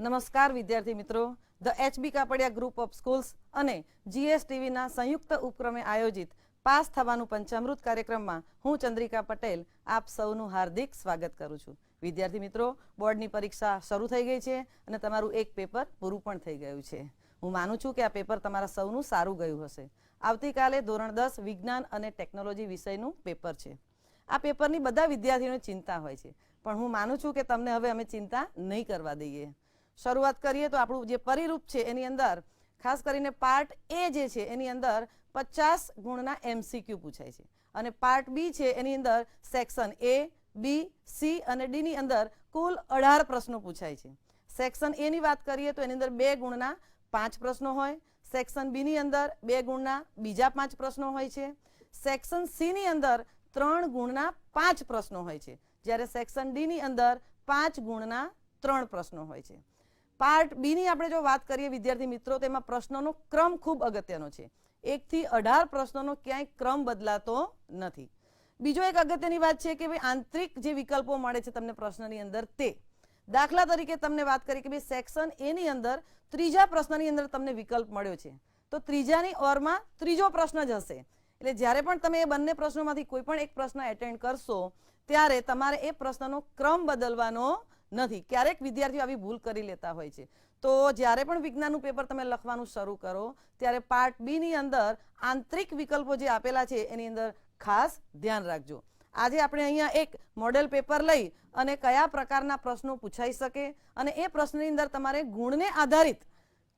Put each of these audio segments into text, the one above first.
નમસ્કાર, વિદ્યાર્થી મિત્રો. The HB Kapadia group of schools અને જીએસટીવીના સંયુક્ત ઉપક્રમે આયોજિત પાસ થવાનું પંચામૃત કાર્યક્રમમાં હું ચંદ્રિકા પટેલ આપ સૌનું હાર્દિક સ્વાગત કરું છું. વિદ્યાર્થી મિત્રો, બોર્ડની પરીક્ષા શરૂ થઈ ગઈ છે અને તમારું એક પેપર પૂરું પણ થઈ ગયું છે. હું માનું છું કે આ પેપર તમારા સૌનું સારું ગયું હશે. આવતીકાલે ધોરણ દસ વિજ્ઞાન અને ટેકનોલોજી વિષયનું પેપર છે. આ પેપરની બધા વિદ્યાર્થીઓની ચિંતા હોય છે. પણ હું માનું છું કે તમને હવે અમે ચિંતા નહીં કરવા દઈએ. શરૂઆત કરીએ તો આપણું જે પરિરૂપ છે એની અંદર, ખાસ કરીને પાર્ટ એ જે છે એની અંદર પચાસ ગુણના એમસીક્યુ પૂછાય છે. અને પાર્ટ બી છે એની અંદર સેક્શન એ બી સી અને ડીની અંદર કુલ અઢાર પ્રશ્નો પૂછાય છે. સેક્શન એની વાત કરીએ તો એની અંદર બે ગુણના પાંચ પ્રશ્નો હોય. સેક્શન બીની અંદર બે ગુણના બીજા પાંચ પ્રશ્નો હોય છે. સેક્શન સીની અંદર ત્રણ ગુણના પાંચ પ્રશ્નો હોય છે. જ્યારે સેક્શન ડીની અંદર પાંચ ગુણના ત્રણ પ્રશ્નો હોય છે. પાર્ટ બી ની આપણે જો વાત કરીએ વિદ્યાર્થી મિત્રો તેમાં પ્રશ્નોનો ક્રમ ખૂબ અગત્યનો છે. એકથી અઢાર પ્રશ્નોનો ક્યાંય ક્રમ બદલાતો નથી. બીજો એક અગત્યની વાત છે કે ભાઈ આંતરિક જે વિકલ્પો મળે છે તમને પ્રશ્નની અંદર તે. દાખલા તરીકે તમને વાત કરી કે ભાઈ સેક્શન એની અંદર ત્રીજા પ્રશ્નની અંદર તમને વિકલ્પ મળ્યો છે. તો ત્રીજાની ઓરમાં ત્રીજો પ્રશ્ન જ હશે. એટલે જ્યારે પણ તમે એ બંને પ્રશ્નોમાંથી કોઈ પણ એક પ્રશ્ન એટેન્ડ કરશો, ત્યારે તમારે એ પ્રશ્નનો ક્રમ બદલવાનો નથી. ક્યારેક વિદ્યાર્થીઓ આવી ભૂલ કરી લેતા હોય છે. તો જ્યારે પણ વિજ્ઞાનનું પેપર તમે લખવાનું શરૂ કરો, ત્યારે પાર્ટ બીની અંદર આંતરિક વિકલ્પો જે આપેલા છે, એની અંદર ખાસ ધ્યાન રાખજો. આજે આપણે અહીંયા એક મોડેલ પેપર લઈ અને કયા પ્રકારના પ્રશ્નો પૂછાઈ શકે અને એ પ્રશ્નની અંદર તમારે ગુણને આધારિત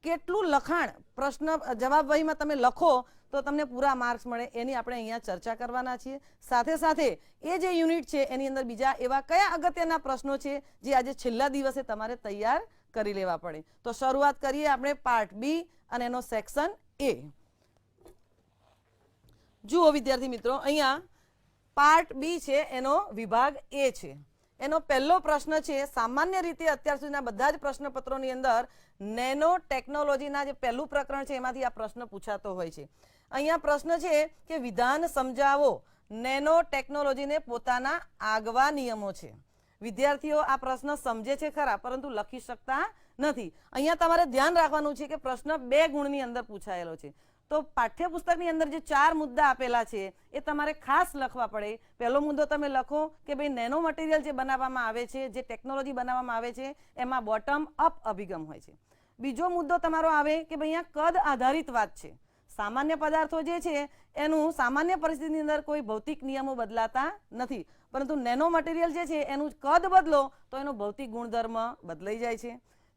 કેટલું લખાણ પ્રશ્ન જવાબ વહીમાં તમે લખો તો તમને પૂરા માર્ક્સ મળે. એની આપણે અહીંયા ચર્ચા કરવાના છીએ. સાથે સાથે એ જે યુનિટ છે, એની અંદર બીજા એવા કયા અગત્યના પ્રશ્નો છે, જે આજે છેલ્લા દિવસે તમારે તૈયાર કરી લેવા પડે. તો શરૂઆત કરીએ આપણે પાર્ટ બી અને એનો સેક્શન એ જુઓ વિદ્યાર્થી મિત્રો, અહીંયા પાર્ટ બી છે, એનો વિભાગ એ છે. એનો પહેલો પ્રશ્ન છે, સામાન્ય રીતે અત્યાર સુધીના બધા જ પ્રશ્નપત્રોની અંદર નેનો ટેકનોલોજીના જે પહેલું પ્રકરણ છે, એમાંથી આ પ્રશ્ન પૂછાતો હોય છે. અહીંયા પ્રશ્ન છે કે વિધાન સમજાવો. નેનો ટેકનોલોજીને પોતાના આગવા નિયમો છે. વિદ્યાર્થીઓ આ પ્રશ્ન સમજે છે ખરા, પરંતુ લખી શકતા નથી. અહીંયા તમારે ધ્યાન રાખવાનું છે કે પ્રશ્ન બે ગુણની અંદર પૂછાયેલો છે. તો પાઠ્યપુસ્તકની અંદર જે ચાર મુદ્દા આપેલા છે, એ તમારે ખાસ લખવા પડે. પહેલો મુદ્દો તમે લખો કે ભાઈ નેનો મટીરિયલ જે બનાવવામાં આવે છે, જે ટેકનોલોજી બનાવવામાં આવે છે, એમાં બોટમ અપ અભિગમ હોય છે. બીજો મુદ્દો તમારો આવે કે ભાઈ અહીંયા કદ આધારિત વાત છે. સામાન્ય પદાર્થો જે છે, એનું સામાન્ય પરિસ્થિતિની અંદર કોઈ ભૌતિક નિયમો બદલાતા નથી. પરંતુ નેનો મટીરિયલ જે છે, એનું કદ બદલો તો એનો ભૌતિક ગુણધર્મ બદલાઈ જાય છે.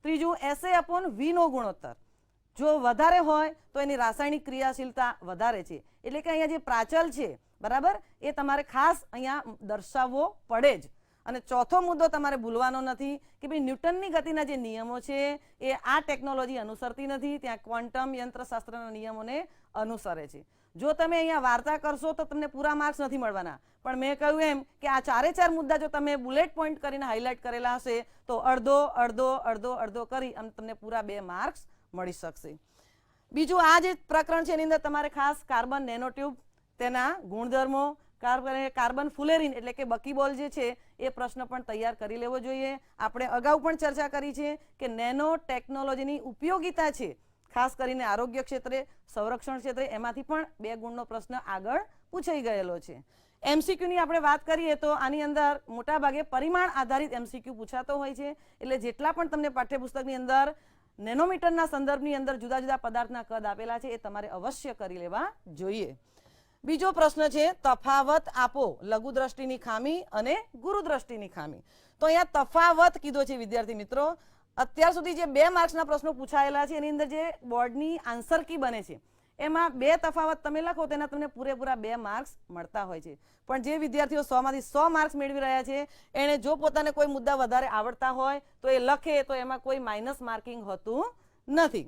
ત્રીજું, એસે અપોન વીનો ગુણોત્તર. જો વધારે હોય, તો એની રાસાયણિક ક્રિયાશીલતા વધારે છે. એટલે કે અહીંયા જે પ્રાચલ છે, બરાબર, એ તમારે ખાસ અહીંયા દર્શાવવો પડે જ. અને ચોથો મુદ્દો તમારે ભૂલવાનો નથી કે ભાઈ ન્યૂટનની ગતિના જે નિયમો છે એ આ ટેકનોલોજી અનુસરતી નથી, ત્યાં ક્વોન્ટમ યંત્રશાસ્ત્રના નિયમોને અનુસરે છે. જો તમે અહીંયા વાર્તા કરશો તો તમને પૂરા માર્ક્સ નથી મળવાના. પણ મેં કહ્યું એમ કે આ ચારે ચાર મુદ્દા જો તમે બુલેટ પોઈન્ટ કરીને હાઇલાઇટ કરેલા હશે તો અડધો અડધો અડધો અડધો કરી અને તમને પૂરા બે માર્ક્સ મળી શકશે. બીજું આ જે પ્રકરણ છે એની અંદર તમારે ખાસ કાર્બન નેનોટ્યુબ, તેના ગુણધર્મો કાર્બન કાર્બન ફુલેરિન એટલે કે બકીબોલ જે છે, એ પ્રશ્ન પણ તૈયાર કરી લેવો જોઈએ. આપણે અગાઉ પણ ચર્ચા કરી છે કે નેનો ટેકનોલોજીની ઉપયોગિતા છે, ખાસ કરીને આરોગ્ય ક્ષેત્રે, સંરક્ષણ ક્ષેત્રે, એમાંથી પણ બે ગુણનો પ્રશ્ન આગળ પૂછાઈ ગયેલો છે. એમસીક્યુની આપણે વાત કરીએ તો આની અંદર મોટાભાગે પરિમાણ આધારિત એમસીક્યુ પૂછાતો હોય છે, એટલે જેટલા પણ તમને પાઠ્યપુસ્તકની અંદર નેનોમીટરના સંદર્ભની અંદર જુદા જુદા પદાર્થના કદ આપેલા છે, એ તમારે અવશ્ય કરી લેવા જોઈએ. બીજો પ્રશ્ન છે, તફાવત આપો, લઘુ દ્રષ્ટિની ખામી અને ગુરુ દ્રષ્ટિની ખામી. તો અહીંયા તફાવત કીધો છે વિદ્યાર્થી મિત્રો. અત્યાર સુધી જે બે માર્ક્સના પ્રશ્નો પૂછાયેલા છે, એની અંદર જે બોર્ડની આન્સર કી બને છે, એમાં બે તફાવત તમે લખો, તેના તમને પૂરેપૂરા બે માર્ક્સ મળતા હોય છે. પણ જે વિદ્યાર્થીઓ સો માંથી સો માર્ક્સ મેળવી રહ્યા છે, એને જો પોતાને કોઈ મુદ્દા વધારે આવડતા હોય, તો એ લખે, તો એમાં કોઈ માઇનસ માર્કિંગ હોતું નથી.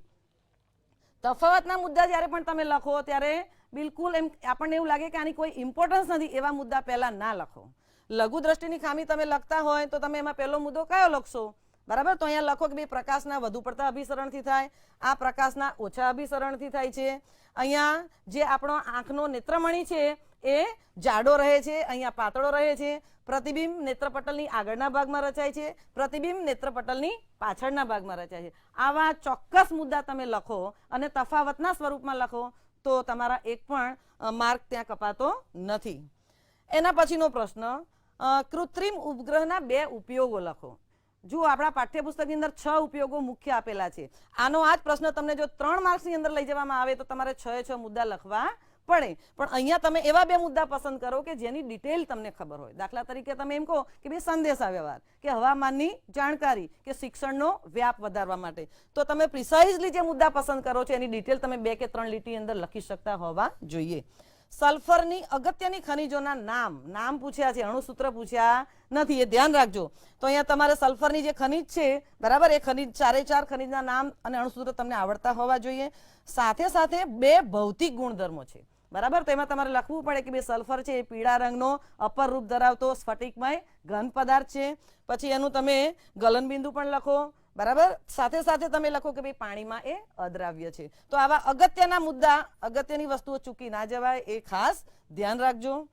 તફાવતના મુદ્દા જ્યારે પણ તમે લખો, ત્યારે બિલકુલ એમ આપણને એવું લાગે કે આની કોઈ ઇમ્પોર્ટન્સ નથી, એવા મુદ્દા પહેલાં ના લખો. લઘુ દ્રષ્ટિની ખામી તમે લખતા હોય તો તમે એમાં પહેલો મુદ્દો કયો લખશો? બરાબર? તો અહીંયા લખો કે ભાઈ પ્રકાશના વધુ પડતા અભિસરણથી થાય, આ પ્રકાશના ઓછા અભિસરણથી થાય છે. અહીંયા જે આપણો આંખનો નેત્રમણી છે, એ જાડો રહે છે, અહીંયા પાતળો રહે છે. પ્રતિબિંબ નેત્રપટલની આગળના ભાગમાં રચાય છે, પ્રતિબિંબ નેત્રપટલની પાછળના ભાગમાં રચાય છે. આવા ચોક્કસ મુદ્દા તમે લખો અને તફાવતના સ્વરૂપમાં લખો તો તમારા એક પણ માર્ક ત્યાં કપાતો નથી. એના પછીનો પ્રશ્ન કૃત્રિમ ઉપગ્રહના બે ઉપયોગો લખો. જુઓ, આપણા પાઠ્યપુસ્તકની અંદર છ ઉપયોગો મુખ્ય આપેલા છે. આનો આ જ પ્રશ્ન તમને જો ત્રણ માર્ક્સની અંદર લઈ જવામાં આવે તો તમારે છ છ મુદ્દા લખવા પડે. પણ અહીંયા તમે એવા બે મુદ્દા પસંદ કરો કે જેની ડિટેલ તમને ખબર હોય. દાખલા તરીકે તમે એમ કહો કે ભાઈ સંદેશા વ્યવહાર કે હવામાનની જાણકારી, કે શિક્ષણનો વ્યાપ વધારવા માટે. તો તમે પ્રિસાઇઝલી જે મુદ્દા પસંદ કરો છો, એની ડિટેલ તમે બે કે ત્રણ લીટી અંદર લખી શકતા હોવા જોઈએ. સલ્ફરની અગત્યની ખનિજોના નામ નામ પૂછ્યા છે, અણુસૂત્ર પૂછ્યા નથી, એ ધ્યાન રાખજો. તો અહીંયા તમારે સલ્ફરની જે ખનિજ છે, બરાબર, એ ખનિજ ચારે ચાર ખનિજના નામ અને અણુસૂત્ર તમને આવડતા હોવા જોઈએ. સાથે સાથે બે ભૌતિક ગુણધર્મો છે. બરાબર? તો એમાં તમારે લખવું પડે કે બે સલ્ફર છે, એ પીળા રંગનો, અપર રૂપ ધરાવતો, સ્ફટિકમય, ઘન પદાર્થ છે. પછી એનું તમે ગલનબિંદુ પણ લખો, બરાબર? સાથે સાથે તમે લખો કે ભાઈ પાણીમાં એ અદ્રાવ્ય છે. તો આવા અગત્યના મુદ્દા, અગત્યની વસ્તુઓ ચૂકી ના જવાય, એ ખાસ ધ્યાન રાખજો.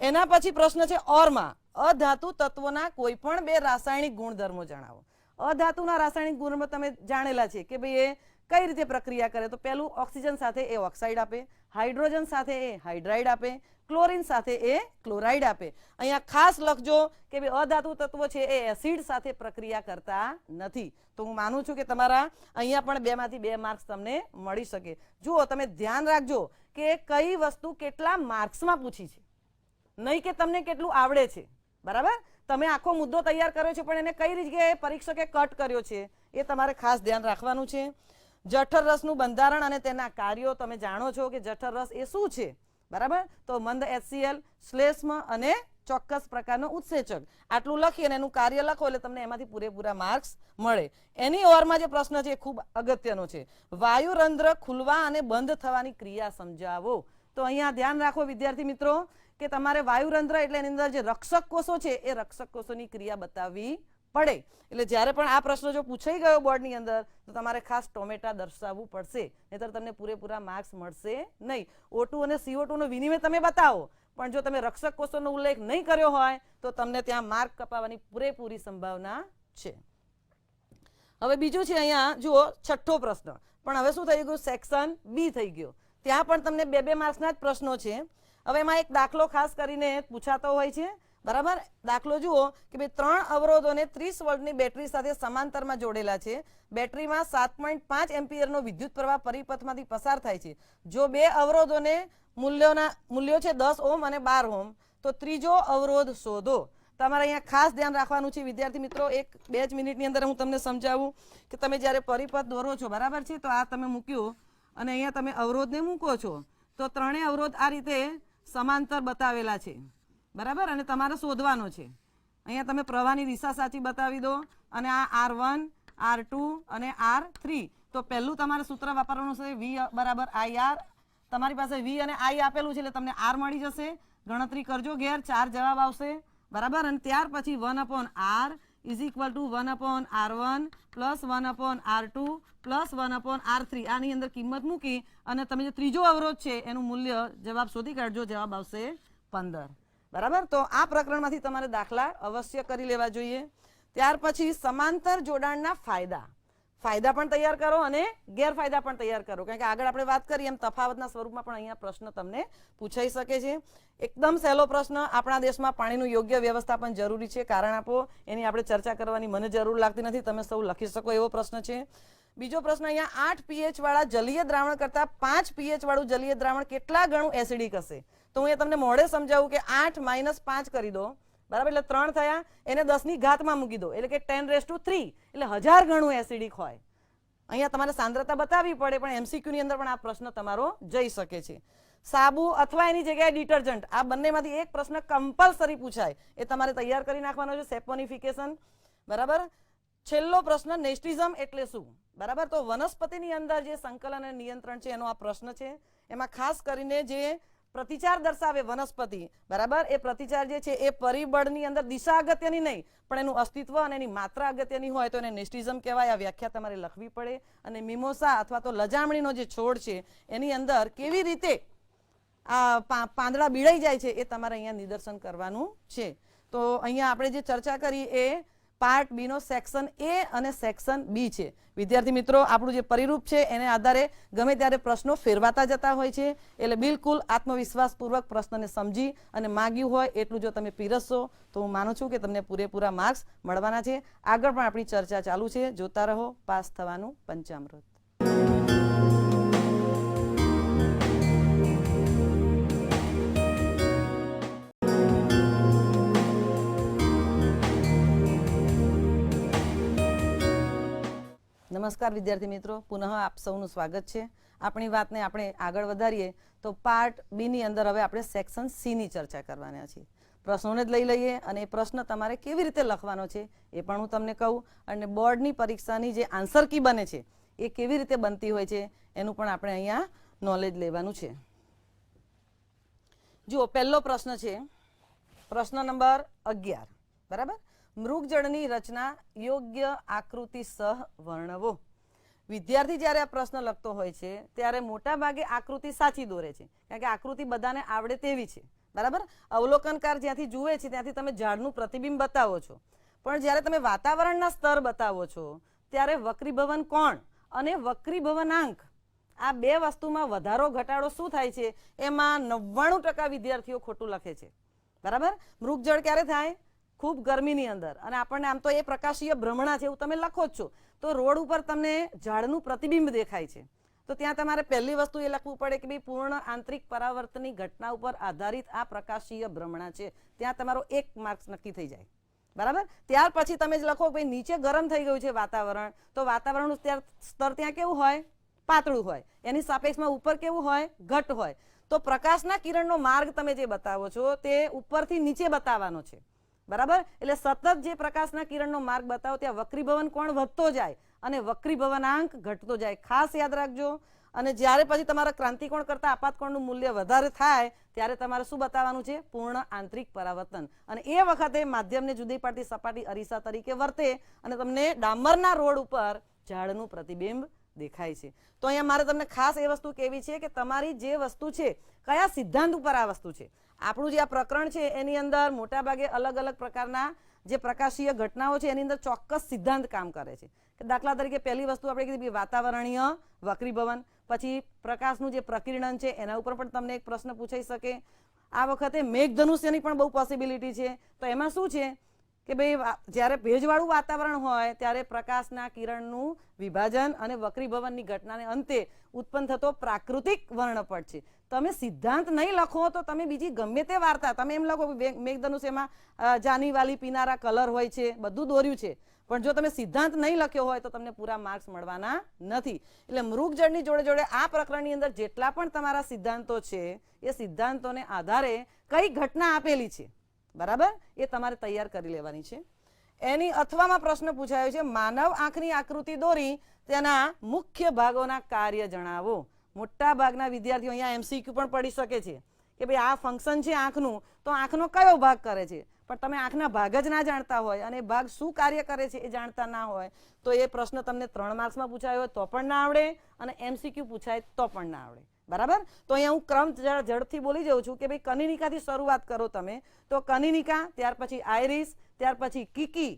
એના પછી પ્રશ્ન છે ઓરમાં, અધાતુ તત્વોના કોઈ પણ બે રાસાયણિક ગુણધર્મો જણાવો. અધાતુના રાસાયણિક ગુણધર્મો તમે જાણેલા છે કે ભાઈ એ કઈ રીતે પ્રક્રિયા કરે? તો પહેલું ઓક્સિજન સાથે એ ઓક્સાઇડ આપે, હાઇડ્રોજન સાથે એ હાઇડ્રાઇડ આપે, ક્લોરીન સાથે એ ક્લોરાઇડ આપે. અહીંયા ખાસ લખજો કે ભાઈ અધાતુ તત્વો છે એ એસિડ સાથે પ્રક્રિયા કરતા નથી. તો હું માનું છું કે તમારા અહીંયા પણ બેમાંથી બે માર્ક્સ તમને મળી શકે. જુઓ, તમે ધ્યાન રાખજો કે કઈ વસ્તુ કેટલા માર્ક્સમાં પૂછી છે. નહીં કે તમને કેટલું આવડે છે. બરાબર? તમે આખો મુદ્દો તૈયાર કર્યો છે, પણ એને કઈ જગ્યાએ પરીક્ષકે કટ કર્યો છે એ તમારે ખાસ ધ્યાન રાખવાનું છે. જઠર રસનું બંધારણ અને તેના કાર્યો તમે જાણો છો કે જઠર રસ એ શું છે? બરાબર? તો મંદ એચસીએલ શ્લેષ્મ અને ચોક્કસ પ્રકારનો ઉત્સેચક. આટલું લખી અને એનું કાર્ય લખો એટલે તમને એમાંથી પૂરેપૂરા માર્ક્સ મળે. એની ઓરમાં જે પ્રશ્ન છે એ ખૂબ અગત્યનો છે. વાયુરંધ્ર ખુલવા અને બંધ થવાની ક્રિયા સમજાવો. તો અહીંયા ધ્યાન રાખો વિદ્યાર્થી મિત્રો, કે તમારે વાયુરંધ્ર એટલે એની અંદર જે રક્ષક કોષો છે એ રક્ષક કોષોની ક્રિયા બતાવવી પડે. એટલે જ્યારે પણ આ પ્રશ્ન જો પૂછાઈ ગયો બોર્ડની અંદર, તો તમારે ખાસ ટોમેટા દર્શાવવું પડશે. નહીતર તમને પૂરેપૂરા માર્ક્સ મળશે નહીં. ઓટુ અને સીઓ નો વિનિમય તમે બતાવો. પણ જો તમે રક્ષક કોષોનો ઉલ્લેખ નહીં કર્યો હોય, તો તમને ત્યાં માર્ક કપાવવાની પૂરેપૂરી સંભાવના છે. હવે બીજું છે અહીંયા, જુઓ, છઠ્ઠો પ્રશ્ન. પણ હવે શું થઈ ગયું? સેક્શન બી થઈ ગયો. ત્યાં પણ તમને બે બે માર્ક્સના જ પ્રશ્નો છે. હવે એમાં એક દાખલો ખાસ કરીને પૂછાતો હોય છે. બરાબર? દાખલો જુઓ કે ભાઈ ત્રણ અવરોધોને ત્રીસ વોલ્ટની બેટરી સાથે સમાંતરમાં જોડેલા છે. બેટરીમાં સાત પોઈન્ટ પાંચ એમ્પિયરનો વિદ્યુત પ્રવાહ પરિપથમાંથી પસાર થાય છે. જો બે અવરોધોને મૂલ્યોના, મૂલ્યો છે દસ ઓમ અને બાર ઓમ તો ત્રીજો અવરોધ શોધો. તમારે અહીંયા ખાસ ધ્યાન રાખવાનું છે. વિદ્યાર્થી મિત્રો, એક બે જ મિનિટની અંદર હું તમને સમજાવું કે તમે જ્યારે પરિપથ દોરો છો, બરાબર છે? તો આ તમે મૂક્યો અને અહીંયા તમે અવરોધને મૂકો છો. તો ત્રણેય અવરોધ આ રીતે સમાંતર બતાવેલા છે. બરાબર? અને તમારે શોધવાનો છે. અહીંયા તમે પ્રવાહની દિશા સાચી બતાવી દો, અને આ આર વન, આર ટુ અને આર થ્રી. તો પહેલું તમારે સૂત્ર વાપરવાનું છે વી બરાબર, આઈ, આર. તમારી પાસે વી અને આઈ આપેલું છે એટલે તમને આર મળી જશે. ગણતરી કરજો ઘેર, ચાર જવાબ આવશે. બરાબર? અને ત્યાર પછી one upon R is equal to one upon R one plus one upon R two plus one upon R three. આની અંદર કિંમત મૂકી અને તમે જે ત્રીજો અવરોધ છે એનું મૂલ્ય જવાબ શોધી કાઢજો. જવાબ આવશે પંદર. બરાબર? તો આ પ્રકરણમાંથી તમારે દાખલા અવશ્ય કરી લેવા જોઈએ. ત્યાર પછી સમાંતર જોડાણના ફાયદા. ફાયદા પણ તૈયાર કરો અને ગેરફાયદા પણ તૈયાર કરો. કારણ કે આગળ આપણે વાત કરીએ એમ તફાવતના સ્વરૂપમાં પણ અહીંયા પ્રશ્ન તમને પૂછાઈ શકે છે. એકદમ સહેલો પ્રશ્ન, આપણા દેશમાં પાણીનું યોગ્ય વ્યવસ્થાપન જરૂરી છે. કારણ આપો, એની આપણે ચર્ચા કરવાની મને જરૂર લાગતી નથી. તમે સૌ લખી શકો એવો પ્રશ્ન છે. બીજો પ્રશ્ન અહીંયા, આઠ પીએચ વાળા જલીય દ્રાવણ કરતા પાંચ પીએચ વાળું જલીય દ્રાવણ કેટલા ગણું એસિડિક હશે? તો હું એ તમને મોડે સમજાવું કે આઠ માઇનસ પાંચ કરી દો. બરાબર? એટલે ત્રણ થયા. એને દસની ઘાતમાં મૂકી દો. એટલે કે ટેન રેસ ટુ થ્રી. એટલે હજાર ગણું એસિડિક હોય. અહીંયા તમારે સાંદ્રતા બતાવવી પડે, પણ એમસીક્યુની અંદર પણ આ પ્રશ્ન તમારો જઈ શકે છે. સાબુ અથવા એની જગ્યાએ ડિટર્જન્ટ. આ બંનેમાંથી એક પ્રશ્ન કમ્પલસરી પૂછાય. એ તમારે તૈયાર કરી નાખવાનો છે સેપોનિફિકેશન બરાબર? છેલ્લો પ્રશ્ન નેસ્ટિઝમ એટલે શું? બરાબર? તો વનસ્પતિની અંદર જે સંકલન અને નિયંત્રણ છે, એનો આ પ્રશ્ન છે. એમાં ખાસ કરીને જે પ્રતિચાર દર્શાવે વનસ્પતિ. બરાબર? એ પ્રતિચાર જે છે, એ પરિબળની અંદર દિશા અગત્યની નહીં, પણ એનું અસ્તિત્વ અને એની માત્રા અગત્યની હોય તો એને નેસ્ટિઝમ કહેવાય. આ વ્યાખ્યા તમારે લખવી પડે. અને મિમોસા અથવા તો લજામણીનો જે છોડ છે, એની અંદર કેવી રીતે આ પાંદડા બીડાઈ જાય છે, એ તમારે અહીંયા નિદર્શન કરવાનું છે. તો અહીંયા આપણે જે ચર્ચા કરી એ પાર્ટ બીનો સેક્શન એ અને સેક્શન બી છે. વિદ્યાર્થી મિત્રો, આપણું જે પરિરૂપ છે, એને આધારે ગમે ત્યારે પ્રશ્નો ફેરવાતા જતા હોય છે, એટલે બિલકુલ આત્મવિશ્વાસપૂર્વક પ્રશ્નને સમજી અને માગ્યું હોય એટલું જો તમે પીરસશો, તો હું માનું છું કે તમને પૂરેપૂરા માર્ક્સ મળવાના છે. આગળ પણ આપણી ચર્ચા ચાલુ છે. જોતા રહો, પાસ થવાનું પંચામૃત. નમસ્કાર વિદ્યાર્થી મિત્રો, પુનઃ આપ સૌનું સ્વાગત છે. આપણી વાતને આપણે આગળ વધારીએ તો પાર્ટ બીની અંદર હવે આપણે સેક્શન સીની ચર્ચા કરવાના છીએ. પ્રશ્નોને જ લઈ લઈએ અને એ પ્રશ્ન તમારે કેવી રીતે લખવાનો છે એ પણ હું તમને કહું. અને બોર્ડની પરીક્ષાની જે આન્સર કી બને છે એ કેવી રીતે બનતી હોય છે એનું પણ આપણે અહીંયા નોલેજ લેવાનું છે. જુઓ, પહેલો પ્રશ્ન છે પ્રશ્ન નંબર અગિયાર. બરાબર? મૃગજળની રચના યોગ્ય આકૃતિ સહ વર્ણવો. વિદ્યાર્થી જ્યારે આ પ્રશ્ન લખતો હોય છે, ત્યારે મોટા ભાગે આકૃતિ સાચી દોરે છે. કારણ કે આકૃતિ બધાને આવડે તેવી છે. બરાબર? અવલોકનકાર જ્યાંથી જુએ છે, ત્યાંથી તમે ઝાડનું પ્રતિબિંબ બતાવો છો. પણ જ્યારે તમે વાતાવરણના સ્તર બતાવો છો, ત્યારે વક્રીભવન કોણ અને વક્રીભવનાંક? આ બે વસ્તુમાં વધારો, ઘટાડો શું થાય છે? એમાં નવ્વાણું ટકા વિદ્યાર્થીઓ ખોટું લખે છે. બરાબર? મૃગજળ ક્યારે થાય? ખૂબ ગરમીની અંદર. અને આપણને આમ તો એ પ્રકાશીય ભ્રમણા છે એવું તમે લખો જ છો. તો રોડ ઉપર તમને ઝાડનું પ્રતિબિંબ દેખાય છે. તો ત્યાં તમારે પહેલી વસ્તુ એ લખવું પડે કે ભાઈ પૂર્ણ આંતરિક પરાવર્તનની ઘટના ઉપર આધારિત આ પ્રકાશીય ભ્રમણા છે. ત્યાં તમારો એક માર્ક્સ નક્કી થઈ જાય. બરાબર? ત્યાર પછી તમે જ લખો ભાઈ નીચે ગરમ થઈ ગયું છે વાતાવરણ. તો વાતાવરણનું સ્તર ત્યાં કેવું હોય? પાતળું હોય. એની સાપેક્ષમાં ઉપર કેવું હોય? ઘટ હોય. તો પ્રકાશના કિરણનો માર્ગ તમે જે બતાવો છો તે ઉપરથી નીચે બતાવવાનો છે. બરાબર? એટલે સતત જે પ્રકાશના કિરણનો માર્ગ બતાવો, ત્યાં વક્રીભવન કોણ વધતો જાય? અને વક્રીભવનાંક ઘટતો જાય. ખાસ યાદ રાખજો. અને જ્યારે પછી તમારા ક્રાંતિકોણ કરતાં આપાતકોણનું મૂલ્ય વધારે થાય, ત્યારે તમારે શું બતાવવાનું છે? પૂર્ણ આંતરિક પરાવર્તન. અને એ વખતે માધ્યમને જુદી પાડતી સપાટી અરીસા તરીકે વર્તે અને તમને ડામરના રોડ ઉપર ઝાડનું પ્રતિબિંબ દેખાય છે. તો અહીંયા મારે તમને ખાસ એ વસ્તુ કેવી છે કે તમારી જે વસ્તુ છે, કયા સિદ્ધાંત ઉપર આ વસ્તુ છે? આપણું જે આ પ્રકરણ છે, એની અંદર મોટાભાગે અલગ અલગ પ્રકારના જે પ્રકાશીય ઘટનાઓ છે, એની અંદર ચોક્કસ સિદ્ધાંત કામ કરે છે. કે દાખલા તરીકે પહેલી વસ્તુ આપણે કીધી વાતાવરણીય વક્રીભવન, પછી પ્રકાશનું જે પ્રકિરણન છે, એના ઉપર પણ તમને એક પ્રશ્ન પૂછાઈ શકે. આ વખતે મેઘધનુષ્યની પણ બહુ પોસિબિલિટી છે. તો એમાં શું છે? કે ભાઈ જ્યારે ભેજવાળું વાતાવરણ હોય ત્યારે પ્રકાશના કિરણનું વિભાજન અને વક્રીભવનની ઘટનાને અંતે ઉત્પન્ન થતો પ્રાકૃતિક વર્ણપટ છે. તમે સિદ્ધાંત નહીં લખો તો તમે બીજી ગમે તે વાર્તા તમે એમ લખો કે એમાં મેઘધનુષ્યમાં અ, જાની વાલી પીનારા કલર હોય છે બધું દોર્યું છે. પણ જો તમે સિદ્ધાંત નહીં લખ્યો હોય તો તમને પૂરા માર્ક્સ મળવાના નથી. એટલે મૃગજળની જોડે જોડે આ પ્રકરણની અંદર જેટલા પણ તમારા સિદ્ધાંતો છે એ સિદ્ધાંતોને આધારે કઈ ઘટના આપેલી છે? બરાબર? એ તમારે તૈયાર કરી લેવાની છે. એની અથવામાં પ્રશ્ન પૂછાયો છે, માનવ આંખની આકૃતિ દોરી તેના મુખ્ય ભાગોના કાર્ય જણાવો. મોટા ભાગના વિદ્યાર્થીઓ અહીંયા એમસીક્યુ પણ પડી શકે છે કે ભાઈ આ ફંક્શન છે આંખનું, તો આંખનો કયો ભાગ કરે છે? પણ તમે આંખના ભાગ જ ના જાણતા હોય અને ભાગ શું કાર્ય કરે છે એ જાણતા ના હોય, તો એ પ્રશ્ન તમને ત્રણ માર્ક્સમાં પૂછાયો હોય તો પણ ના આવડે અને એમસીક્યુ પૂછાય તો પણ ના આવડે. બરાબર? તો અહીંયા હું ક્રમ ઝડપથી બોલી જાઉં છું કે ભાઈ કનિનિકાથી શરૂઆત કરો તમે. તો કનિનિકા, ત્યાર પછી આયરિસ ત્યાર પછી કિકી.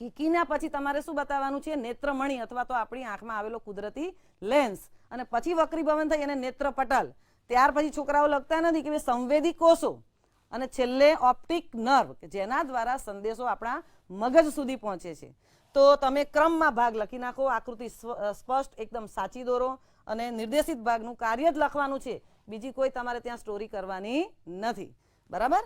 કિકીના પછી તમારે શું બતાવવાનું છે? નેત્રમણી અથવા તો આપણી આંખમાં આવેલો કુદરતી લેન્સ અને પછી વક્રીભવન થઈ અને નેત્રપટલ. ત્યાર પછી છોકરાઓ લખતા નથી કે ભાઈ સંવેદી કોષો. અને છેલ્લે ઓપ્ટિક નર્વ જેના દ્વારા સંદેશો આપણા મગજ સુધી પહોંચે છે. તો તમે ક્રમમાં ભાગ લખી નાખો. આકૃતિ સ્પષ્ટ, એકદમ સાચી દોરો. અને નિર્દેશિત ભાગનું કાર્ય જ લખવાનું છે. બીજી કોઈ તમારે ત્યાં સ્ટોરી કરવાની નથી. બરાબર?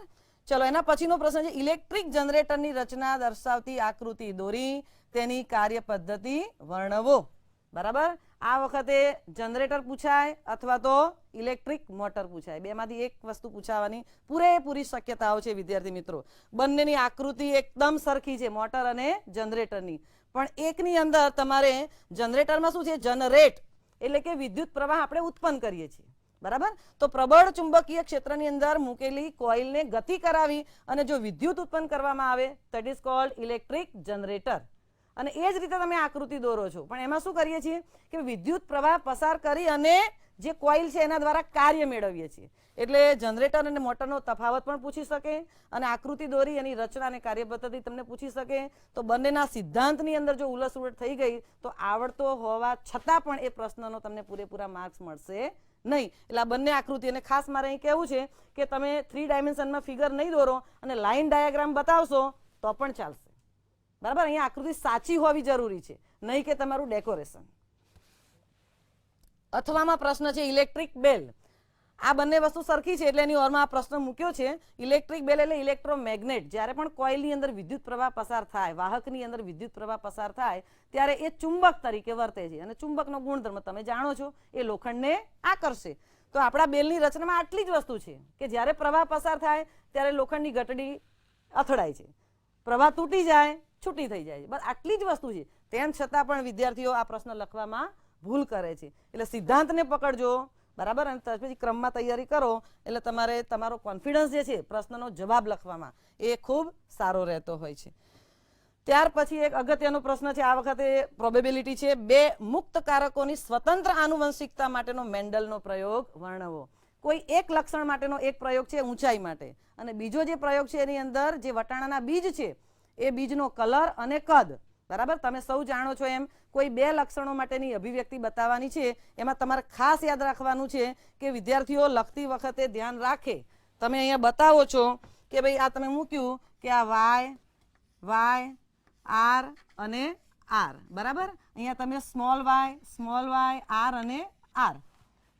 ચલો, એના પછીનો પ્રશ્ન છે ઇલેક્ટ્રિક જનરેટરની રચના દર્શાવતી આકૃતિ દોરી, તેની કાર્ય પદ્ધતિ વર્ણવો. બરાબર? આ વખતે જનરેટર પૂછાય અથવા તો ઇલેક્ટ્રિક મોટર પૂછાય. બેમાંથી એક વસ્તુ પૂછાવાની પૂરેપૂરી શક્યતાઓ છે, વિદ્યાર્થી મિત્રો. બંનેની આકૃતિ એકદમ સરખી છે મોટર અને જનરેટરની પણ એકની અંદર તમારે જનરેટરમાં શું છે? જનરેટ એટલે કે વિદ્યુત પ્રવાહ આપણે ઉત્પન્ન કરીએ છીએ. બરાબર? તો પ્રબળ ચુંબકીય ક્ષેત્રની અંદર મૂકેલી કોઇલને ગતિ કરાવી અને જો વિદ્યુત ઉત્પન્ન કરવામાં આવે that is called electric generator અને એ જ રીતે તમે આકૃતિ દોરો છો. પણ એમાં શું કરીએ છીએ કે વિદ્યુત પ્રવાહ પસાર કરી અને જે કોઇલ છે એના દ્વારા કાર્ય મેળવીએ છીએ. એટલે જનરેટર અને મોટરનો તફાવત પણ પૂછી શકે અને આકૃતિ દોરી એની રચના અને કાર્યપદ્ધતિ તમને પૂછી શકે. તો બંનેના સિદ્ધાંતની અંદર જો ઉલસ ઉલટ થઈ ગઈ, તો આવડતો હોવા છતાં પણ એ પ્રશ્નનો તમને પૂરેપૂરા માર્ક્સ મળશે નહીં. એટલે આ બંને આકૃતિ, અને ખાસ મારે અહીં કહેવું છે કે તમે થ્રી ડાયમેન્શનમાં ફિગર નહીં દોરો અને લાઇન ડાયાગ્રામ બતાવશો તો પણ ચાલશે. બરાબર? અહીંયા આકૃતિ સાચી હોવી જરૂરી છે, નહીં કે તમારું ડેકોરેશન અથવામાં પ્રશ્ન છે ઇલેક્ટ્રિક બેલ આ બંને વસ્તુ સરખી છે એટલે એની ઓરમાં આ પ્રશ્ન મૂક્યો છે. ઇલેક્ટ્રિક બેલ એટલે ઇલેક્ટ્રોમેગ્નેટ. જ્યારે પણ કોઇલની અંદર વિદ્યુત પ્રવાહ પસાર થાય, વાહકની અંદર વિદ્યુત પ્રવાહ પસાર થાય, ત્યારે એ ચુંબક તરીકે વર્તે છે. અને ચુંબકનો ગુણધર્મ તમે જાણો છો, એ લોખંડને આકર્ષે. તો આપણા બેલની રચનામાં આટલી જ વસ્તુ છે કે જ્યારે પ્રવાહ પસાર થાય, ત્યારે લોખંડની ઘટડી અથડાય છે. પ્રવાહ તૂટી જાય, છૂટી થઈ જાય છે. બસ આટલી જ વસ્તુ છે. તેમ છતાં પણ વિદ્યાર્થીઓ આ પ્રશ્ન લખવામાં ભૂલ કરે છે. એટલે સિદ્ધાંતને પકડજો. બરાબર? અને પછી ક્રમમાં તૈયારી કરો, એટલે તમારે તમારો કોન્ફિડન્સ જે છે, પ્રશ્નનો જવાબ લખવામાં એ ખૂબ સારો રહેતો હોય છે. ત્યાર પછી એક અગત્યનો પ્રશ્ન છે, આ વખતે પ્રોબેબિલિટી છે, બે મુક્ત કારકોની સ્વતંત્ર આનુવંશિકતા માટેનો મેન્ડલનો પ્રયોગ વર્ણવો. કોઈ એક લક્ષણ માટેનો એક પ્રયોગ છે, ઊંચાઈ માટે. અને બીજો જે પ્રયોગ છે, એની અંદર જે વટાણાના બીજ છે, એ બીજનો કલર અને કદ. બરાબર? તમે સૌ જાણો છો એમ, કોઈ બે લક્ષણો માટેની અભિવ્યક્તિ બતાવવાની છે. એમાં તમારે ખાસ યાદ રાખવાનું છે કે વિદ્યાર્થીઓ લખતી વખતે ધ્યાન રાખે. તમે અહીંયા બતાવો છો કે ભાઈ આ તમે મૂક્યું કે આ વાય વાય, આર અને આર. બરાબર? અહીંયા તમે small Y small Y, R અને આર.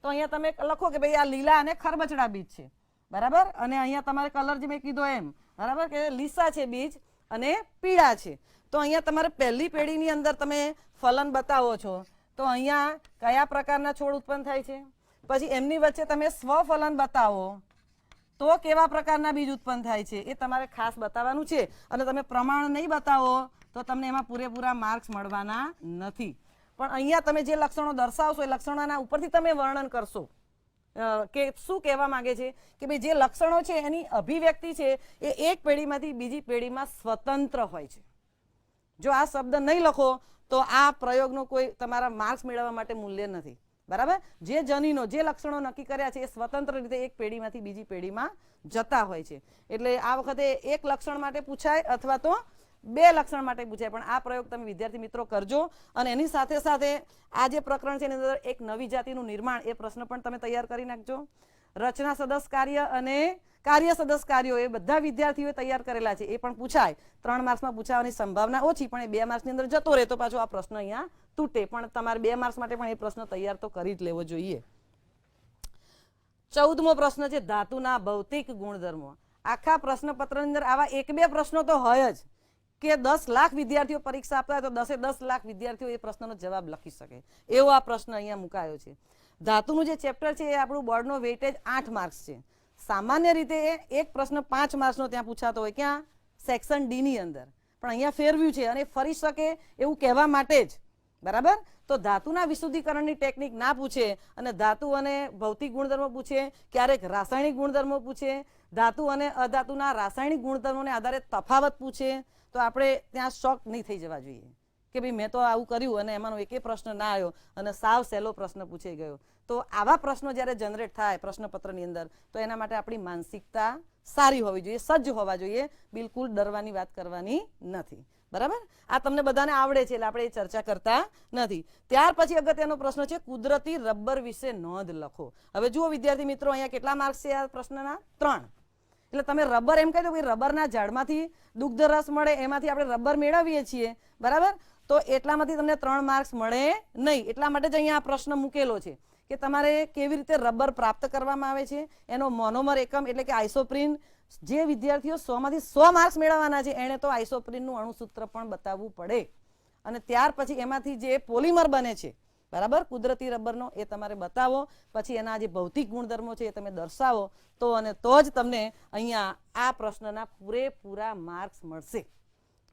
તો અહીંયા તમે લખો કે ભાઈ આ લીલા અને ખરબચડા બીજ છે. બરાબર? અને અહીંયા તમારે કલર જે મેં કીધો એમ. બરાબર? કે લીસા છે બીજ અને પીળા છે. તો અહીંયા તમારે પહેલી પેઢીની અંદર તમે ફલન બતાવો છો. તો અહીંયા કયા પ્રકારના છોડ ઉત્પન્ન થાય છે? પછી એમની વચ્ચે તમે સ્વફલન બતાવો. તો કેવા પ્રકારના બીજ ઉત્પન્ન થાય છે એ તમારે ખાસ બતાવવાનું છે. અને તમે પ્રમાણ નહીં બતાવો તો તમને એમાં પૂરેપૂરા માર્ક્સ મળવાના નથી. પણ અહીંયા તમે જે લક્ષણો દર્શાવશો એ લક્ષણોના ઉપરથી તમે વર્ણન કરશો. કે શું કહેવા માંગે છે? કે ભાઈ જે લક્ષણો છે એની અભિવ્યક્તિ છે એ એક પેઢીમાંથી બીજી પેઢીમાં સ્વતંત્ર હોય છે. જો આ શબ્દ નહીં લખો, તો આ પ્રયોગનો કોઈ તમારા માર્ક્સ મેળવવા માટે મૂલ્ય નથી. બરાબર? જે જનીનો, જે લક્ષણો નક્કી કર્યા છે એ સ્વતંત્ર રીતે એક પેઢીમાંથી બીજી પેઢીમાં જતા હોય છે. એટલે આ વખતે એક લક્ષણ માટે પૂછાય અથવા તો બે લક્ષણ માટે પૂછાય. પણ આ પ્રયોગ તમે વિદ્યાર્થી મિત્રો કરજો. અને એની સાથે સાથે આ જે પ્રકરણ છે એની અંદર એક નવી જાતિનું નિર્માણ એ પ્રશ્ન પણ તમે તૈયાર કરી નાખજો. રચના સદસ્ય કાર્ય અને કાર્ય સદસ કાર્યો એ બધા વિદ્યાર્થીઓએ તૈયાર કરેલા છે. એ પણ પૂછાય. ત્રણ માર્ક્સમાં પૂછાવાની સંભાવના ઓછી, પણ એ બે માર્ક્સની અંદર જતો રહે, તો પાછો આ પ્રશ્ન અહીંયા તૂટે. પણ તમારે બે માર્ક્સ માટે પણ એ પ્રશ્ન તૈયાર તો કરી જ લેવો જોઈએ. ચૌદમો પ્રશ્ન છે, ધાતુના ભૌતિક ગુણધર્મો. આખા પ્રશ્નપત્રની અંદર આવા એક બે પ્રશ્નો તો હોય જ કે દસ લાખ વિદ્યાર્થીઓ પરીક્ષા આપતા તો દસે દસ લાખ વિદ્યાર્થીઓ એ પ્રશ્નનો જવાબ લખી શકે. એવો આ પ્રશ્ન અહીંયા મુકાયો છે. ધાતુનું જે ચેપ્ટર છે, એ આપણું બોર્ડનો વેઇટેજ આઠ માર્ક્સ છે. સામાન્ય રીતે એક પ્રશ્ન પાંચ માર્ક્સનો ત્યાં પૂછાતો હોય ક્યાં સેક્શન ડીની અંદર. પણ અહીંયા ફેરવ્યું છે અને ફરી શકે એવું કહેવા માટે જ. બરાબર? તો ધાતુના વિશુદ્ધિકરણની ટેકનિક ના પૂછે અને ધાતુ અને ભૌતિક ગુણધર્મો પૂછે, ક્યારેક રાસાયણિક ગુણધર્મો પૂછે, ધાતુ અને અધાતુના રાસાયણિક ગુણધર્મોને આધારે તફાવત પૂછે, તો આપણે ત્યાં શોક નહીં થઈ જવા જોઈએ. કે ભાઈ મેં તો આવું કર્યું અને એમાંનો એકે પ્રશ્ન ના આવ્યો અને સાવ સહેલો પ્રશ્ન પૂછાઈ ગયો. તો આવા પ્રશ્નો જ્યારે જનરેટ થાય પ્રશ્નપત્રની અંદર, તો એના માટે આપણી માનસિકતા સારી હોવી જોઈએ, સજ્જ હોવા જોઈએ, બિલકુલ ડરવાની વાત કરવાની નથી. બરાબર? આ તમને બધાને આવડે છે એટલે આપણે એ ચર્ચા કરતા નથી. ત્યાર પછી અગત્યનો પ્રશ્ન છે, કુદરતી રબર વિશે નોંધ લખો. હવે જુઓ વિદ્યાર્થી મિત્રો, અહીંયા કેટલા માર્ક્સ છે આ પ્રશ્નના? ત્રણ. એટલે તમે રબર એમ કહી દો કે રબરના ઝાડમાંથી દુગ્ધ રસ મળે, એમાંથી આપણે રબર મેળવીએ છીએ. બરાબર? તો એટલામાંથી તમને ત્રણ માર્ક્સ મળે નહીં. એટલા માટે જ અહીંયા આ પ્રશ્ન મૂકેલો છે કે તમારે કેવી રીતે રબર પ્રાપ્ત કરવામાં આવે છે? એનો મોનોમર એકમ એટલે કે આઇસોપ્રિન જે વિદ્યાર્થીઓ સોમાંથી સો માર્ક્સ મેળવવાના છે, એણે તો આઇસોપ્રિનનું અણુસૂત્ર પણ બતાવવું પડે. અને ત્યાર પછી એમાંથી જે પોલિમર બને છે, બરાબર? કુદરતી રબરનો એ તમારે બતાવો. પછી એના જે ભૌતિક ગુણધર્મો છે એ તમે દર્શાવો. તો અને તો જ તમને અહીંયા આ પ્રશ્નના પૂરેપૂરા માર્ક્સ મળશે.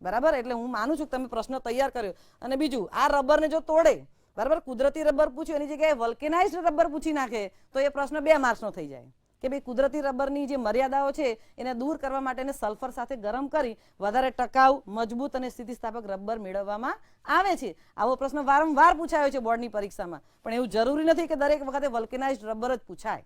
બરાબર? એટલે હું માનું છું કે તમે પ્રશ્ન તૈયાર કર્યો. અને બીજું, આ રબરને જો તોડે, બરાબર? કુદરતી રબર પૂછ્યું, એની જગ્યાએ વલ્કેનાઇઝડ રબર પૂછી નાખે, તો એ પ્રશ્ન બે માર્ક્સનો થઈ જાય. કે ભાઈ, કુદરતી રબરની જે મર્યાદાઓ છે, એને દૂર કરવા માટે એને સલ્ફર સાથે ગરમ કરી, વધારે ટકાઉ, મજબૂત અને સ્થિતિસ્થાપક રબર મેળવવામાં આવે છે. આવો પ્રશ્ન વારંવાર પૂછાયો છે બોર્ડની પરીક્ષામાં. પણ એવું જરૂરી નથી કે દરેક વખતે વલ્કેનાઇઝ રબર જ પૂછાય.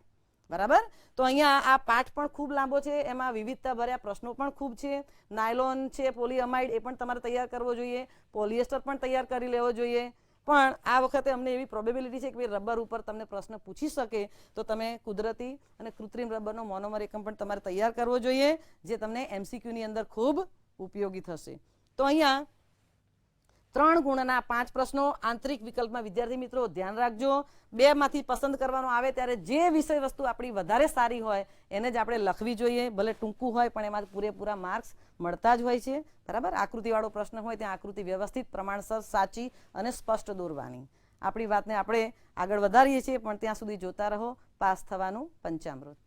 બરાબર? તો અહીંયા આ પાઠ પણ ખૂબ લાંબો છે, એમાં વિવિધતા ભર્યા પ્રશ્નો પણ ખૂબ છે. નાયલોન છે, પોલીઅમાઇડ એ પણ તમારે તૈયાર કરવો જોઈએ. પોલિએસ્ટર પણ તૈયાર કરી લેવો જોઈએ. પણ આ વખતે અમને એવી પ્રોબેબિલિટી છે કે રબર ઉપર તમને પ્રશ્ન પૂછી શકે, તો તમે કુદરતી અને કૃત્રિમ રબરનો મોનોમર એકમ પણ તમારે તૈયાર કરવો જોઈએ, જે તમને એમસીક્યુની અંદર ખૂબ ઉપયોગી થશે. તો અહીંયા ત્રણ ગુણના પાંચ પ્રશ્નો આંતરિક વિકલ્પમાં વિદ્યાર્થી મિત્રો ધ્યાન રાખજો. બેમાંથી પસંદ કરવાનો આવે ત્યારે જે વિષય વસ્તુ આપણી વધારે સારી હોય એને જ આપણે લખવી જોઈએ. ભલે ટૂંકું હોય પણ એમાં પૂરેપૂરા માર્ક્સ મળતા જ હોય છે. બરાબર? આકૃતિવાળો પ્રશ્ન હોય ત્યાં આકૃતિ વ્યવસ્થિત, પ્રમાણસર, સાચી અને સ્પષ્ટ દોરવાની. આપણી વાતને આપણે આગળ વધારીએ છીએ, પણ ત્યાં સુધી જોતા રહો. પાસ થવાનું પંચામૃત.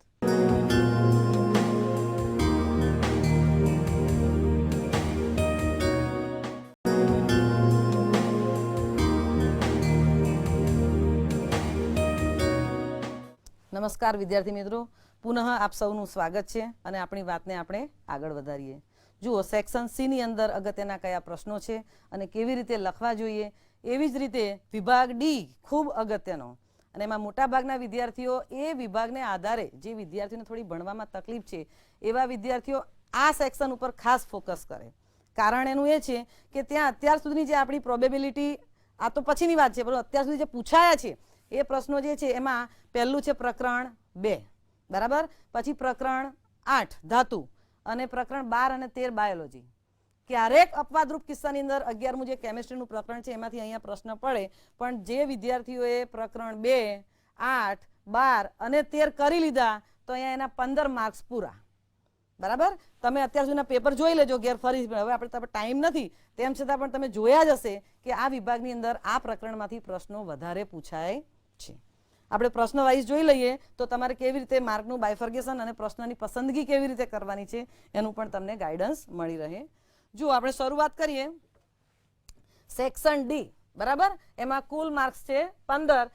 નમસ્કાર, વિદ્યાર્થી મિત્રો. પુનઃ આપ સૌનું સ્વાગત છે અને આપણી વાતને આપણે આગળ વધારીએ. જુઓ સેક્શન સીની અંદર અગત્યના કયા પ્રશ્નો છે અને કેવી રીતે લખવા જોઈએ? એવી જ રીતે વિભાગ ડી ખૂબ અગત્યનો. અને એમાં મોટાભાગના વિદ્યાર્થીઓ એ વિભાગને આધારે, જે વિદ્યાર્થીઓને થોડી ભણવામાં તકલીફ છે, એવા વિદ્યાર્થીઓ આ સેક્શન ઉપર ખાસ ફોકસ કરે. કારણ એનું એ છે કે ત્યાં અત્યાર સુધીની જે આપણી પ્રોબેબિલિટી આ તો પછીની વાત છે પરંતુ અત્યાર સુધી જે પૂછાયા છે એ પ્રશ્નો જે છે, એમાં પહેલું છે પ્રકરણ બે. બરાબર? પછી પ્રકરણ આઠ, ધાતુ. અને પ્રકરણ બાર અને તેર બાયોલોજી. ક્યારેક અપવાદરૂપ કિસ્સાની અંદર અગિયારમું જે કેમિસ્ટ્રીનું પ્રકરણ છે, એમાંથી અહીંયા પ્રશ્ન પડે. પણ જે વિદ્યાર્થીઓએ પ્રકરણ બે, આઠ, બાર અને તેર કરી લીધા, તો અહીંયા એના પંદર માર્ક્સ પૂરા. બરાબર? તમે અત્યાર સુધીના પેપર જોઈ લેજો ઘેર ફરી હવે આપણે તમે ટાઈમ નથી. તેમ છતાં પણ તમે જોયા જ હશે કે આ વિભાગની અંદર આ પ્રકરણમાંથી પ્રશ્નો વધારે પૂછાય છે. આપણે પ્રશ્ન વાઇઝ જોઈ લઈએ તો તમારે કેવી રીતે માર્કનું બાયફર્ગેશન અને પ્રશ્નની પસંદગી કેવી રીતે કરવાની છે એનું પણ તમને ગાઈડન્સ મળી રહે. જો આપણે શરૂઆત કરીએ સેક્શન ડી બરાબર? એમાં કુલ માર્ક્સ છે પંદર.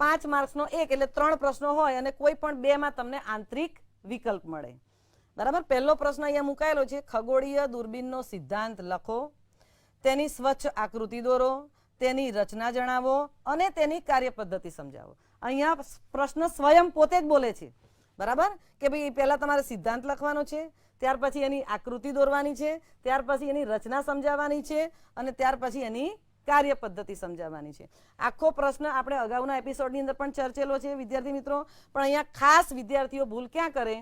પાંચ માર્ક્સનો એક એટલે ત્રણ પ્રશ્નો હોય અને કોઈ પણ બેમાં તમને આંતરિક વિકલ્પ મળે. બરાબર? પહેલો પ્રશ્ન અહીંયા મુકાયેલો છે, ખગોળીય દૂરબીનનો સિદ્ધાંત લખો. તેની સ્વચ્છ આકૃતિ દોરો. તેની રચના જણાવો અને તેની કાર્યપદ્ધતિ સમજાવો. અહીંયા પ્રશ્ન સ્વયં પોતે જ બોલે છે. બરાબર? કે ભાઈ પહેલાં તમારે સિદ્ધાંત લખવાનો છે, ત્યાર પછી એની આકૃતિ દોરવાની છે, ત્યાર પછી એની રચના સમજાવવાની છે અને ત્યાર પછી એની કાર્ય પદ્ધતિ સમજાવવાની છે. આખો પ્રશ્ન આપણે અગાઉના એપિસોડની અંદર પણ ચર્ચેલો છે, વિદ્યાર્થી મિત્રો. પણ અહીંયા ખાસ વિદ્યાર્થીઓ ભૂલ ક્યાં કરે?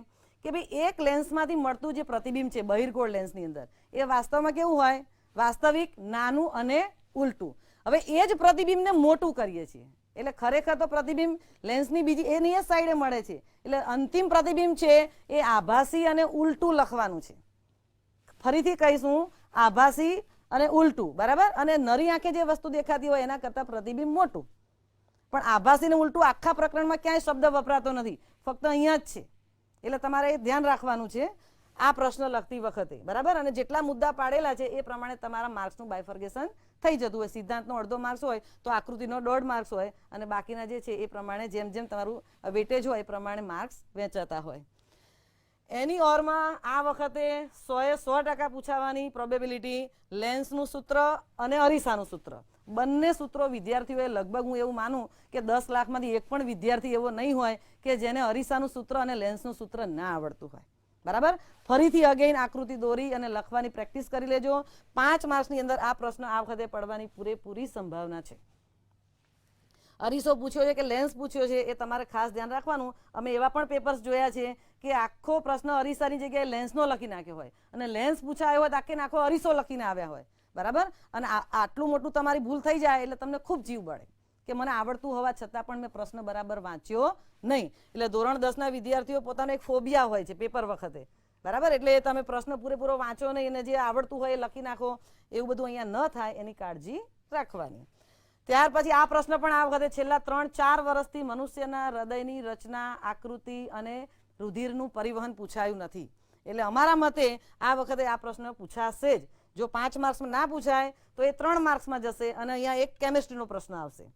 કે ભાઈ એક લેન્સમાંથી મળતું જે પ્રતિબિંબ છે, બહિર્ગોળ લેન્સની અંદર, એ વાસ્તવમાં કેવું હોય? વાસ્તવિક, નાનું અને ઉલટું. હવે એ જ પ્રતિબિંબને મોટું કરીએ છીએ. એટલે ખરેખર તો પ્રતિબિંબ લેન્સની બીજી એની એ સાઈડે મળે છે. એટલે અંતિમ પ્રતિબિંબ છે એ આભાસી અને ઉલટું લખવાનું છે. ફરીથી કહીશું, આભાસી અને ઉલટું, બરાબર? અને નરી આંખે જે વસ્તુ દેખાતી હોય એના કરતાં પ્રતિબિંબ મોટું. પણ આભાસી ને ઉલટું આખા પ્રકરણમાં ક્યાંય શબ્દ વપરાતો નથી. ફક્ત અહીંયા જ છે. એટલે તમારે એ ધ્યાન રાખવાનું છે, આ પ્રશ્ન લખતી વખતે, બરાબર? અને જેટલા મુદ્દા પાડેલા છે એ પ્રમાણે તમારા માર્ક્સનું બાયફર્ગેશન થઈ જતું હોય, સિદ્ધાંતનો અડધો માર્ક્સ હોય, તો આકૃતિનો દોઢ માર્ક્સ હોય અને બાકીના જે છે એ પ્રમાણે જેમ જેમ તમારું વેટેજ હોય એ પ્રમાણે માર્ક્સ વેચાતા હોય. એની ઓરમાં આ વખતે સોએ સો ટકા પૂછાવાની પ્રોબેબિલિટી લેન્સનું સૂત્ર અને અરીસાનું સૂત્ર. બંને સૂત્રો વિદ્યાર્થીઓએ લગભગ હું એવું માનું કે દસ લાખમાંથી એક પણ વિદ્યાર્થી એવો નહીં હોય કે જેને અરીસાનું સૂત્ર અને લેન્સનું સૂત્ર ના આવડતું હોય. બરાબર? ફરીથી અગેઇન આકૃતિ દોરી અને લખવાની પ્રેક્ટિસ કરી લેજો. પાંચ માર્ક્સની અંદર આ પ્રશ્ન આ વખતે પડવાની પૂરેપૂરી સંભાવના છે. અરીસો પૂછ્યો છે કે લેન્સ પૂછ્યો છે એ તમારે ખાસ ધ્યાન રાખવાનું. અમે એવા પણ પેપર્સ જોયા છે કે આખો પ્રશ્ન અરીસાની જગ્યાએ લેન્સનો લખી નાખ્યો હોય. અને લેન્સ પૂછાયો હોય તો આખે આખો અરીસો લખીને આવ્યા હોય. બરાબર? અને આટલું મોટું તમારી ભૂલ થઈ જાય એટલે તમને ખૂબ જીવ બળે. કે મને આવડતું હોવા છતાં પણ મેં પ્રશ્ન બરાબર વાંચ્યો નહીં. એટલે ધોરણ દસના વિદ્યાર્થીઓ પોતાનો એક ફોબિયા હોય છે પેપર વખતે. બરાબર? એટલે તમે પ્રશ્ન પૂરેપૂરો વાંચો નહીં અને જે આવડતું હોય એ લખી નાખો. એવું બધું અહીંયા ન થાય, એની કાળજી રાખવાની. ત્યાર પછી આ પ્રશ્ન પણ આ વખતે છેલ્લા ત્રણ, ચાર વર્ષથી મનુષ્યના હૃદયની રચના, આકૃતિ અને રુધિરનું પરિવહન પૂછાયું નથી. એટલે અમારા મતે આ વખતે આ પ્રશ્ન પૂછાશે જ. જો પાંચ માર્ક્સમાં ના પૂછાય, તો એ ત્રણ માર્ક્સમાં જશે અને અહીંયા એક કેમિસ્ટ્રીનો પ્રશ્ન આવશે.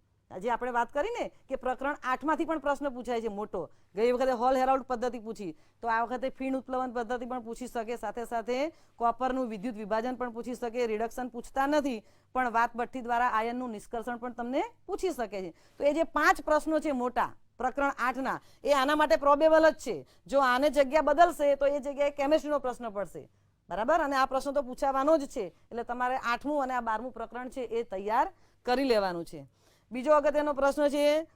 જે આપણે વાત કરી ને કે પ્રકરણ આઠમાંથી પણ પ્રશ્ન પૂછાય છે મોટો. ગઈ વખતે હોલ હેરાલ્ડ પદ્ધતિ પૂછી. તો આ વખતે ફીણ ઉત્પ્લવન પદ્ધતિ પણ પૂછી શકે. સાથે સાથે કોપરનું વિદ્યુત વિભાજન પણ પૂછી શકે. રિડક્શન પૂછતા નથી, પણ વાત ભઠ્ઠી દ્વારા આયનનું નિષ્કર્ષણ પણ તમને પૂછી શકે છે. તો એ જે પાંચ પ્રશ્નો છે મોટા, પ્રકરણ આઠના, એ આના માટે પ્રોબેબલ જ છે. જો આને જગ્યા બદલશે, તો એ જગ્યાએ કેમેસ્ટ્રીનો પ્રશ્ન પડશે. બરાબર? અને આ પ્રશ્ન તો પૂછાવાનો જ છે. એટલે તમારે આઠમું અને આ બારમું પ્રકરણ છે એ તૈયાર કરી લેવાનું છે. બીજો અગત્યનો પ્રશ્ન છે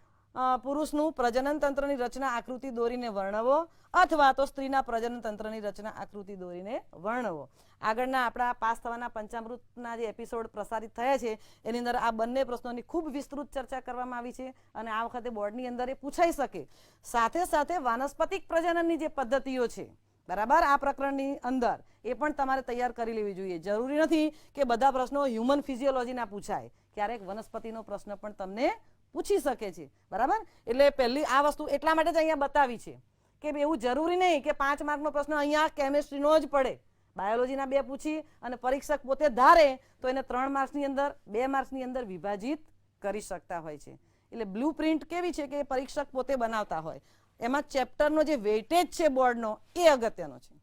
પુરુષનું પ્રજનન તંત્રની રચના આકૃતિ દોરીને વર્ણવો અથવા તો સ્ત્રીના પ્રજનન તંત્રની રચના આકૃતિ દોરીને વર્ણવો. આગળના આપણા પાસ થવાના પંચામૃતના જે એપિસોડ પ્રસારિત થયા છે, એની અંદર આ બંને પ્રશ્નોની ખૂબ વિસ્તૃત ચર્ચા કરવામાં આવી છે અને આ વખતે બોર્ડની અંદર એ પૂછાઈ શકે. સાથે સાથે વાનસ્પતિક પ્રજનનની જે પદ્ધતિઓ છે બરાબર? આ પ્રકરણની અંદર એ પણ તમારે તૈયાર કરી લેવી જોઈએ. જરૂરી નથી કે બધા પ્રશ્નો હ્યુમન ફિઝિયોલોજીના પૂછાય. ક્યારેક વનસ્પતિનો પ્રશ્ન પણ તમને પૂછી શકે છે. બરાબર? એટલે પહેલી આ વસ્તુ એટલા માટે જ અહીંયા બતાવી છે કે એવું જરૂરી નહીં કે પાંચ માર્કનો પ્રશ્ન અહીંયા કેમેસ્ટ્રીનો જ પડે. બાયોલોજીના બે પૂછી અને પરીક્ષક પોતે ધારે તો એને ત્રણ માર્ક્સની અંદર, બે માર્ક્સની અંદર વિભાજિત કરી શકતા હોય છે. એટલે બ્લુ પ્રિન્ટ કેવી છે કે પરીક્ષક પોતે બનાવતા હોય. એમાં ચેપ્ટરનો જે વેઇટેજ છે બોર્ડનો, એ અગત્યનો છે.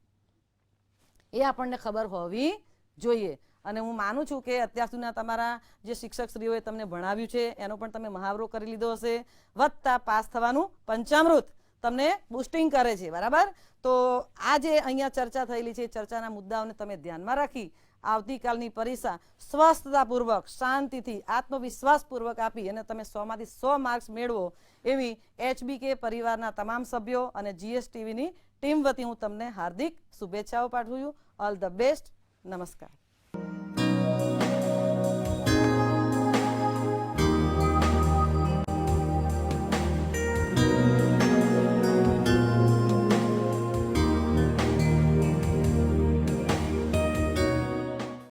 એ આપણને ખબર હોવી જોઈએ. અને હું માનું છું કે અત્યાર સુધીના તમારા જે શિક્ષકશ્રીઓએ તમને ભણાવ્યું છે, એનો પણ તમે મહાવરો કરી લીધો હશે. વધતા પાસ થવાનું પંચામૃત તમને બુસ્ટિંગ કરે છે, બરાબર? તો આ જે અહીંયા ચર્ચા થયેલી છે ચર્ચાના મુદ્દાઓને તમે ધ્યાનમાં રાખી આવતીકાલની પરીક્ષા સ્વસ્થતાપૂર્વક શાંતિથી, આત્મવિશ્વાસપૂર્વક આપી અને તમે સોમાંથી સો માર્ક્સ મેળવો એવી એચબીકે પરિવારના તમામ સભ્યો અને જીએસટીવીની ટીમ વતી હું તમને હાર્દિક શુભેચ્છાઓ પાઠવું છું. ઓલ ધ બેસ્ટ નમસ્કાર.